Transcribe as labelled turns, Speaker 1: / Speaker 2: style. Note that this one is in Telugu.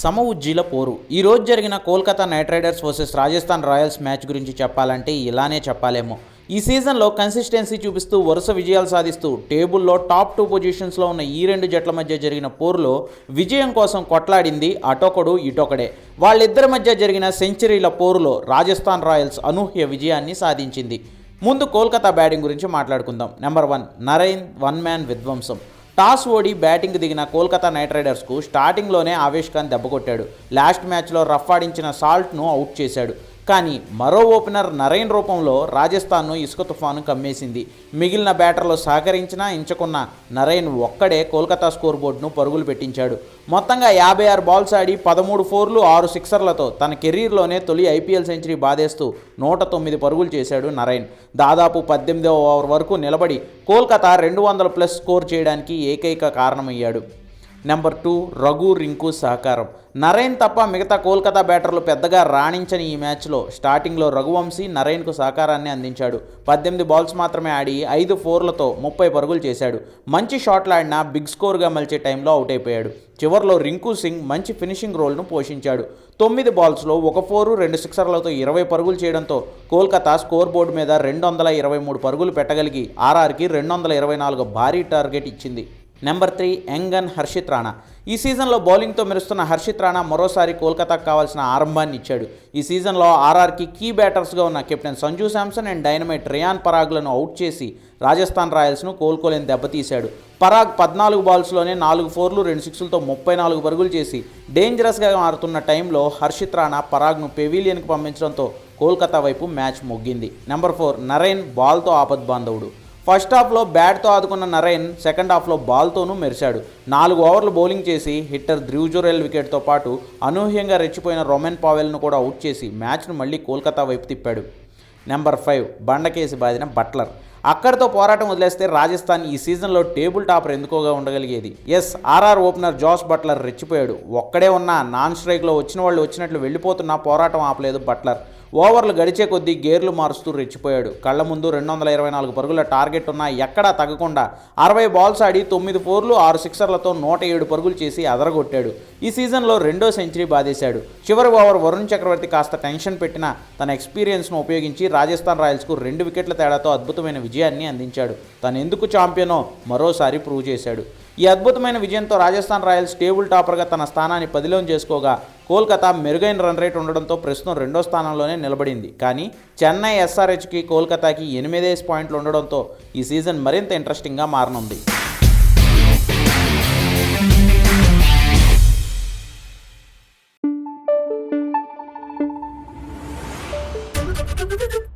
Speaker 1: సమ ఉజ్జీల పోరు ఈరోజు జరిగిన Kolkata Knight Riders versus Rajasthan Royals match గురించి చెప్పాలంటే ఇలానే చెప్పాలేమో. ఈ సీజన్లో కన్సిస్టెన్సీ చూపిస్తూ వరుస విజయాలు సాధిస్తూ టేబుల్లో టాప్ టూ పొజిషన్స్లో ఉన్న ఈ రెండు జట్ల మధ్య జరిగిన పోరులో విజయం కోసం కొట్లాడింది అటొకడు ఇటొకడే. వాళ్ళిద్దరి మధ్య జరిగిన సెంచరీల పోరులో రాజస్థాన్ రాయల్స్ అనూహ్య విజయాన్ని సాధించింది. ముందు కోల్కతా బ్యాటింగ్ గురించి మాట్లాడుకుందాం. Number one Narine one man విధ్వంసం. టాస్ ఓడి బ్యాటింగ్ దిగిన కోల్కతా నైట్ రైడర్స్కు స్టార్టింగ్లోనే ఆవేష్ ఖాన్ దెబ్బకొట్టాడు లాస్ట్ మ్యాచ్లో రఫ్ ఆడించిన సాల్ట్ను అవుట్ చేశాడు. కానీ మరో ఓపెనర్ నరైన్ రూపంలో రాజస్థాన్ను ఇసుక తుఫాను కమ్మేసింది. మిగిలిన బ్యాటర్లు సహకరించినా ఎంచుకున్న నరైన్ ఒక్కడే కోల్కతా స్కోర్ బోర్డును పరుగులు పెట్టించాడు. మొత్తంగా యాభై ఆరు బాల్స్ ఆడి పదమూడు ఫోర్లు ఆరు సిక్సర్లతో తన కెరీర్లోనే తొలి ఐపీఎల్ సెంచరీ బాధేస్తూ నూట తొమ్మిది పరుగులు చేశాడు నరైన్. దాదాపు పద్దెనిమిదవ ఓవర్ వరకు నిలబడి కోల్కతా రెండు వందల ప్లస్ స్కోర్ చేయడానికి ఏకైక కారణమయ్యాడు. నెంబర్ టూ రఘు రింకు సహకారం. నరేన్ తప్ప మిగతా కోల్కతా బ్యాటర్లు పెద్దగా రాణించని ఈ మ్యాచ్లో స్టార్టింగ్లో రఘువంశీ నరైన్కు సహకారాన్ని అందించాడు. పద్దెనిమిది బాల్స్ మాత్రమే ఆడి ఐదు ఫోర్లతో ముప్పై పరుగులు చేశాడు. మంచి షాట్లు ఆడినా బిగ్ స్కోర్గా మలిచే టైంలో అవుట్ అయిపోయాడు. చివరిలో రింకు సింగ్ మంచి ఫినిషింగ్ రోల్ను పోషించాడు. తొమ్మిది బాల్స్లో ఒక ఫోరు రెండు సిక్సర్లతో ఇరవై పరుగులు చేయడంతో కోల్కతా స్కోర్ బోర్డు మీద రెండు వందల ఇరవై మూడు పరుగులు పెట్టగలిగి ఆర్ఆర్కి రెండు వందల ఇరవై నాలుగు భారీ టార్గెట్ ఇచ్చింది. Number three young gun Harshit Rana. ఈ సీజన్లో బౌలింగ్తో మెరుస్తున్న హర్షిత్ రాణా మరోసారి కోల్కతాకు కావాల్సిన ఆరంభాన్ని ఇచ్చాడు. ఈ సీజన్లో ఆర్ఆర్కి కీ బ్యాటర్స్గా ఉన్న captain Sanju Samson and dynamite Riyan పరాగ్లను out చేసి రాజస్థాన్ రాయల్స్ను కోలుకోలేని దెబ్బతీశాడు. పరాగ్ పద్నాలుగు బాల్స్లోనే నాలుగు ఫోర్లు రెండు సిక్స్లతో ముప్పై నాలుగు పరుగులు చేసి డేంజరస్గా మారుతున్న టైంలో హర్షిత్ రాణా పరాగ్ను పెవిలియన్కి పంపించడంతో కోల్కతా వైపు మ్యాచ్ మొగ్గింది. నెంబర్ ఫోర్ నరైన్ బాల్తో ఆపద్ బాంధవుడు ఫస్ట్ హాఫ్లో బ్యాట్తో ఆదుకున్న నరైన్ సెకండ్ హాఫ్లో బాల్తోనూ మెరిశాడు. నాలుగు ఓవర్లు బౌలింగ్ చేసి హిట్టర్ ధ్రువజురెల్ వికెట్తో పాటు అనూహ్యంగా రెచ్చిపోయిన రొమెన్ పావెల్ను కూడా అవుట్ చేసి మ్యాచ్ను మళ్ళీ కోల్కతా వైపు తిప్పాడు. నెంబర్ ఫైవ్ బండకేసి బాధిన బట్లర్. అక్కడితో పోరాటం వదిలేస్తే రాజస్థాన్ ఈ సీజన్లో టేబుల్ టాపర్ ఎందుకోగా ఉండగలిగేది? Yes RR opener Jos Buttler రెచ్చిపోయాడు. ఒక్కడే ఉన్న నాన్ స్ట్రైక్లో వచ్చిన వాళ్ళు వచ్చినట్లు వెళ్ళిపోతున్నా పోరాటం ఆపలేదు బట్లర్. ఓవర్లు గడిచే కొద్దీ గేర్లు మారుస్తూ రెచ్చిపోయాడు. కళ్ళ ముందు రెండు వందల ఇరవై నాలుగు పరుగుల టార్గెట్ ఉన్నా ఎక్కడా తగ్గకుండా అరవై బాల్స్ ఆడి తొమ్మిది ఫోర్లు ఆరు సిక్సర్లతో నూట ఏడు పరుగులు చేసి అదరగొట్టాడు. ఈ సీజన్లో రెండో సెంచరీ బాధేశాడు చివరి ఓవర్ వరుణ్ చక్రవర్తి కాస్త టెన్షన్ పెట్టిన తన ఎక్స్పీరియన్స్ను ఉపయోగించి రాజస్థాన్ రాయల్స్కు రెండు వికెట్ల తేడాతో అద్భుతమైన విజయాన్ని అందించాడు. తను ఎందుకు ఛాంపియనో మరోసారి ప్రూవ్ చేశాడు. ఈ అద్భుతమైన విజయంతో రాజస్థాన్ రాయల్స్ టేబుల్ టాపర్గా తన స్థానాన్ని పదిలోం చేసుకోగా కోల్కతా మెరుగైన రన్ రేట్ ఉండడంతో ప్రస్తుతం రెండో స్థానంలోనే నిలబడింది కానీ చెన్నై ఎస్ఆర్హెచ్కి కోల్కతాకి ఎనిమిదేసి పాయింట్లు ఉండడంతో ఈ సీజన్ మరింత ఇంట్రెస్టింగ్గా మారనుంది
Speaker 2: Thank you.